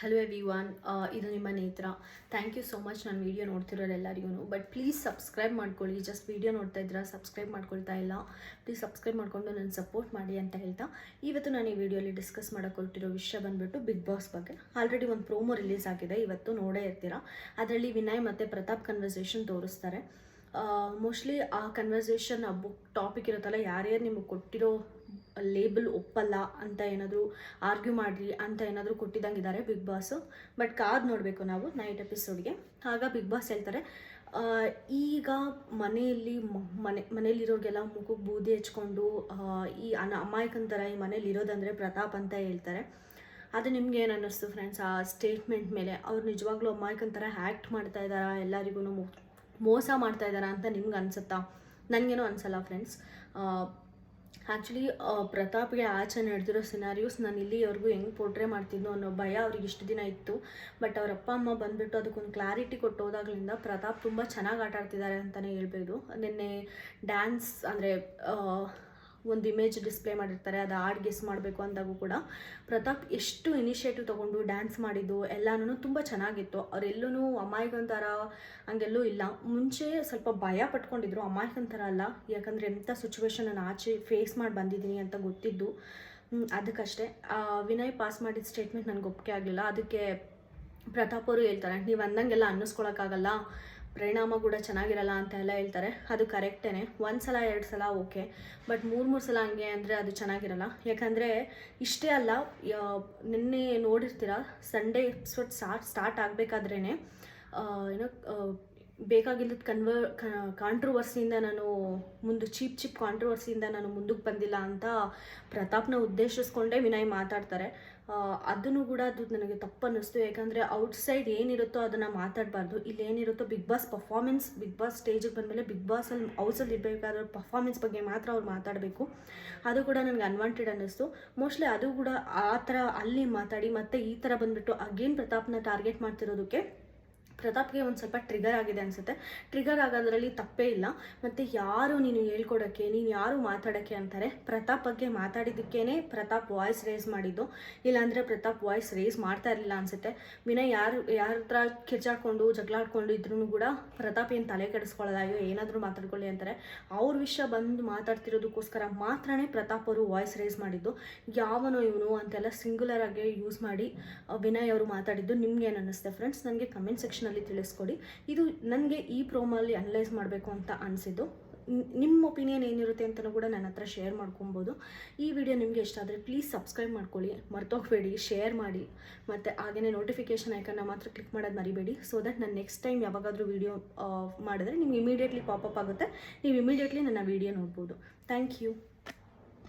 Hello ಎವಿ von ಇದು ನಿಮ್ಮ Netra. Thank you so much ನಾನು ವೀಡಿಯೋ ನೋಡ್ತಿರೋರೆಲ್ಲರಿಗೂ ಬಟ್ ಪ್ಲೀಸ್ ಸಬ್ಸ್ಕ್ರೈಬ್ ಮಾಡ್ಕೊಳ್ಳಿ. ಜಸ್ಟ್ ವೀಡಿಯೋ ನೋಡ್ತಾ ಇದ್ದೀರಾ ಸಬ್ಸ್ಕ್ರೈಬ್ ಮಾಡ್ಕೊಳ್ತಾ ಇಲ್ಲ. ಪ್ಲೀಸ್ ಸಬ್ಸ್ಕ್ರೈಬ್ ಮಾಡ್ಕೊಂಡು ನನ್ನ ಸಪೋರ್ಟ್ ಮಾಡಿ ಅಂತ ಹೇಳ್ತಾ. ಇವತ್ತು ನಾನು ಈ ವಿಡಿಯೋಲಿ ಡಿಸ್ಕಸ್ ಮಾಡೋಕೆ ಹೊರಟಿರೋ ವಿಷಯ ಬಂದುಬಿಟ್ಟು ಬಿಗ್ ಬಾಸ್ ಬಗ್ಗೆ. ಆಲ್ರೆಡಿ ಒಂದು ಪ್ರೋಮೋ ರಿಲೀಸ್ ಆಗಿದೆ. ಇವತ್ತು ನೋಡೇ ಇರ್ತೀರಾ. ಅದರಲ್ಲಿ ವಿನಯ್ ಮತ್ತು ಪ್ರತಾಪ್ ಕನ್ವರ್ಸೇಷನ್ ತೋರಿಸ್ತಾರೆ. ಮೋಸ್ಟ್ಲಿ ಆ ಕನ್ವರ್ಸೇಷನ್ ಆ ಬುಕ್ ಟಾಪಿಕ್ ಇರುತ್ತಲ್ಲ, ಯಾರ್ಯಾರು ನಿಮಗೆ ಕೊಟ್ಟಿರೋ ಲೇಬಲ್ ಒಪ್ಪಲ್ಲ ಅಂತ ಏನಾದರೂ ಆರ್ಗ್ಯೂ ಮಾಡಿರಿ ಅಂತ ಏನಾದರೂ ಕೊಟ್ಟಿದ್ದಂಗಿದ್ದಾರೆ ಬಿಗ್ ಬಾಸು ಬಟ್ ಕಾದು ನೋಡಬೇಕು ನಾವು ನೈಟ್ ಎಪಿಸೋಡ್ಗೆ ಆಗ ಬಿಗ್ ಬಾಸ್ ಹೇಳ್ತಾರೆ ಈಗ ಮನೆಯಲ್ಲಿ ಮನೆ ಮನೇಲಿರೋರಿಗೆಲ್ಲ ಮುಖಕ್ಕೆ ಬೂದಿ ಹಚ್ಕೊಂಡು ಈ ಅನ, ಅಮಾಯಕನ ಥರ ಈ ಮನೇಲಿ ಇರೋದಂದರೆ ಪ್ರತಾಪ್ ಅಂತ ಹೇಳ್ತಾರೆ. ಅದು ನಿಮ್ಗೆ ಏನು ಅನ್ನಿಸ್ತು ಫ್ರೆಂಡ್ಸ್ ಆ ಸ್ಟೇಟ್ಮೆಂಟ್ ಮೇಲೆ ಅವ್ರು ನಿಜವಾಗ್ಲೂ ಅಮಾಯಕನ ಥರ ಆ್ಯಕ್ಟ್ ಮಾಡ್ತಾ ಇದ್ದಾರಾ ಎಲ್ಲರಿಗೂ ಮೋಸ ಮಾಡ್ತಾ ಇದ್ದಾರಾ ಅಂತ ನಿಮ್ಗೆ ಅನ್ಸುತ್ತಾ? ನನಗೇನೋ ಅನ್ಸಲ್ಲ ಫ್ರೆಂಡ್ಸ್ ಆ್ಯಕ್ಚುಲಿ ಪ್ರತಾಪ್ಗೆ ಆಚೆ ನಡೆದಿರೋ ಸಿನಾರಿಯೋಸ್ ನಾನು ಇಲ್ಲಿವರೆಗೂ ಹೆಂಗೆ ಪೋರ್ಟ್ರೇ ಮಾಡ್ತಿದ್ನೋ ಅನ್ನೋ ಭಯ ಅವ್ರಿಗೆ ಇಷ್ಟು ದಿನ ಇತ್ತು. ಬಟ್ ಅವ್ರ ಅಪ್ಪ, ಅಮ್ಮ ಬಂದುಬಿಟ್ಟು ಅದಕ್ಕೊಂದು ಕ್ಲಾರಿಟಿ ಕೊಟ್ಟು ಹೋದಾಗ್ಲಿಂದ ಪ್ರತಾಪ್ ತುಂಬ ಚೆನ್ನಾಗಿ ಆಟಾಡ್ತಿದ್ದಾರೆ ಅಂತಲೇ ಹೇಳ್ಬೋದು. ನಿನ್ನೆ ಡ್ಯಾನ್ಸ್ ಅಂದರೆ ಒಂದು ಇಮೇಜ್ ಡಿಸ್ಪ್ಲೇ ಮಾಡಿರ್ತಾರೆ, ಅದು ಆಡ್ ಗೆಸ್ ಮಾಡಬೇಕು ಅಂದಾಗೂ ಕೂಡ. ಪ್ರತಾಪ್ ಎಷ್ಟು ಇನಿಷಿಯೇಟಿವ್ ತೊಗೊಂಡು ಡ್ಯಾನ್ಸ್ ಮಾಡಿದ್ದು ಎಲ್ಲನೂ ತುಂಬ ಚೆನ್ನಾಗಿತ್ತು. ಅವರೆಲ್ಲೂ ಅಮಾಯಕನ ಥರ ಹಂಗೆಲ್ಲೂ ಇಲ್ಲ. ಮುಂಚೆ ಸ್ವಲ್ಪ ಭಯ ಪಟ್ಕೊಂಡಿದ್ರು ಅಮಾಯಕನ ಥರ ಅಲ್ಲ. ಯಾಕಂದರೆ ಎಂಥ ಸಿಚುವೇಶನ್ ನಾನು ಆಚೆ ಫೇಸ್ ಮಾಡಿ ಬಂದಿದ್ದೀನಿ ಅಂತ ಗೊತ್ತಿದ್ದು. ಅದಕ್ಕಷ್ಟೇ. ವಿನಯ್ ಪಾಸ್ ಮಾಡಿದ ಸ್ಟೇಟ್ಮೆಂಟ್ ನನಗೆ ಒಪ್ಪಿಗೆ ಆಗಲಿಲ್ಲ. ಅದಕ್ಕೆ ಪ್ರತಾಪ್ ಅವರು ಹೇಳ್ತಾರೆ, ನೀವು ಅಂದಂಗೆಲ್ಲ ಅನ್ನಿಸ್ಕೊಳಕ್ಕಾಗಲ್ಲ. ಪರಿಣಾಮ ಕೂಡ ಚೆನ್ನಾಗಿರಲ್ಲ ಅಂತ ಎಲ್ಲ ಹೇಳ್ತಾರೆ. ಅದು ಕರೆಕ್ಟೇ ಒಂದು ಸಲ ಎರಡು ಸಲ ಓಕೆ. ಬಟ್ ಮೂರು ಮೂರು ಸಲ ಹಂಗೆ ಅಂದರೆ ಅದು ಚೆನ್ನಾಗಿರಲ್ಲ. ಯಾಕಂದರೆ ಇಷ್ಟೇ ಅಲ್ಲ ನಿನ್ನೆ ನೋಡಿರ್ತೀರ ಸಂಡೇ ಎಪಿಸೋಡ್ ಸ್ಟಾರ್ಟ್ ಸ್ಟಾರ್ಟ್ ಆಗಬೇಕಾದ್ರೇ ಏನೋ ಬೇಕಾಗಿಲ್ಲದ ಕನ್ವರ್ ಕಾಂಟ್ರವರ್ಸಿಯಿಂದ ನಾನು ಮುಂದೆ ಚೀಪ್ ಚೀಪ್ ಕಾಂಟ್ರವರ್ಸಿಯಿಂದ ನಾನು ಮುಂದಕ್ಕೆ ಬಂದಿಲ್ಲ ಅಂತ ಪ್ರತಾಪ್ನ ಉದ್ದೇಶಿಸ್ಕೊಂಡೇ ವಿನಯ್ ಮಾತಾಡ್ತಾರೆ. ಅದನ್ನು ಕೂಡ ಅದು ನನಗೆ ತಪ್ಪು ಅನ್ನಿಸ್ತು ಯಾಕಂದರೆ ಔಟ್ಸೈಡ್ ಏನಿರುತ್ತೋ ಅದನ್ನು ಮಾತಾಡಬಾರ್ದು. ಇಲ್ಲಿ ಏನಿರುತ್ತೋ Bigg Boss performance Bigg Boss ಸ್ಟೇಜಿಗೆ ಬಂದಮೇಲೆ ಬಿಗ್ ಬಾಸಲ್ಲಿ ಹೌಸಲ್ಲಿ ಇರಬೇಕಾದ್ರೆ ಪರ್ಫಾರ್ಮೆನ್ಸ್ ಬಗ್ಗೆ ಮಾತ್ರ ಅವ್ರು ಮಾತಾಡಬೇಕು. ಅದು ಕೂಡ ನನಗೆ ಅನ್ವಾಂಟೆಡ್ ಅನ್ನಿಸ್ತು. ಮೋಸ್ಟ್ಲಿ ಅದು ಕೂಡ ಆ ಥರ ಅಲ್ಲಿ ಮಾತಾಡಿ ಮತ್ತೆ ಈ ಥರ ಬಂದುಬಿಟ್ಟು ಅಗೇನ್ ಪ್ರತಾಪ್ನ ಟಾರ್ಗೆಟ್ ಮಾಡ್ತಿರೋದಕ್ಕೆ ಪ್ರತಾಪ್ಗೆ ಒಂದು ಸ್ವಲ್ಪ ಟ್ರಿಗರ್ ಆಗಿದೆ ಅನಿಸುತ್ತೆ. ಟ್ರಿಗರ್ ಆಗೋದ್ರಲ್ಲಿ ತಪ್ಪೇ ಇಲ್ಲ. ಮತ್ತು ಯಾರು ನೀನು ಹೇಳ್ಕೊಡೋಕ್ಕೆ, ನೀನು ಯಾರು ಮಾತಾಡೋಕ್ಕೆ ಅಂತಾರೆ, ಪ್ರತಾಪ್ ಬಗ್ಗೆ ಮಾತಾಡಿದ್ದಕ್ಕೇ ಪ್ರತಾಪ್ ವಾಯ್ಸ್ ರೇಸ್ ಮಾಡಿದ್ದು. ಇಲ್ಲಾಂದರೆ ಪ್ರತಾಪ್ ವಾಯ್ಸ್ ರೇಸ್ ಮಾಡ್ತಾ ಇರಲಿಲ್ಲ ಅನಿಸುತ್ತೆ. ವಿನಯ್ ಯಾರು ಯಾರ ಹತ್ರ ಕಿರ್ಚಾಡ್ಕೊಂಡು, ಜಗಳಾಡ್ಕೊಂಡು ಇದ್ರೂ ಕೂಡ ಪ್ರತಾಪ್ ಏನು ತಲೆ ಕೆಡಿಸ್ಕೊಳ್ಳೋದ ಅಯ್ಯೋ ಏನಾದರೂ ಮಾತಾಡ್ಕೊಳ್ಳಿ ಅಂತಾರೆ. ಅವ್ರ ವಿಷಯ ಬಂದು ಮಾತಾಡ್ತಿರೋದಕ್ಕೋಸ್ಕರ ಮಾತ್ರನೇ ಪ್ರತಾಪ್ ಅವರು ವಾಯ್ಸ್ ರೇಸ್ ಮಾಡಿದ್ದು. ಯಾವನೋ ಇವನು ಅಂತೆಲ್ಲ ಸಿಂಗುಲರ್ ಆಗಿ ಯೂಸ್ ಮಾಡಿ, ವಿನಯ್ ಅವರು ಮಾತಾಡಿದ್ದು. ನಿಮ್ಗೆ ಏನು ಅನ್ನಿಸ್ತೆ ಫ್ರೆಂಡ್ಸ್ ನನಗೆ ಕಮೆಂಟ್ ಸೆಕ್ಷನಲ್ಲಿ ತಿಳಿಸ್ಕೊಡಿ. ಇದು ನನಗೆ ಈ ಪ್ರೋಮಲ್ಲಿ ಅನಲೈಸ್ ಮಾಡಬೇಕು ಅಂತ ಅನಿಸಿದ್ದು. ನಿಮ್ಮ ಒಪಿನಿಯನ್ ಏನಿರುತ್ತೆ ಅಂತಲೂ ಕೂಡ ನನ್ನ ಹತ್ರ ಶೇರ್ ಮಾಡ್ಕೊಬೋದು. ಈ ವಿಡಿಯೋ ನಿಮಗೆ ಇಷ್ಟ ಆದರೆ ಪ್ಲೀಸ್ ಸಬ್ಸ್ಕ್ರೈಬ್ ಮಾಡ್ಕೊಳ್ಳಿ. ಮರ್ತೋಗ್ಬೇಡಿ ಶೇರ್ ಮಾಡಿ. ಮತ್ತು ಹಾಗೆಯೇ ನೋಟಿಫಿಕೇಷನ್ ಐಕನ್ನ ಮಾತ್ರ ಕ್ಲಿಕ್ ಮಾಡೋದು ಮರಿಬೇಡಿ. ಸೊ ದಟ್ ನಾನು ನೆಕ್ಸ್ಟ್ ಟೈಮ್ ಯಾವಾಗಾದರೂ ವೀಡಿಯೋ ಮಾಡಿದ್ರೆ ನಿಮ್ಗೆ ಇಮಿಡಿಯೇಟ್ಲಿ ಪಾಪಪ್ ಆಗುತ್ತೆ. ನೀವು ಇಮಿಡಿಯೇಟ್ಲಿ ನನ್ನ ವೀಡಿಯೋ ನೋಡ್ಬೋದು. Thank you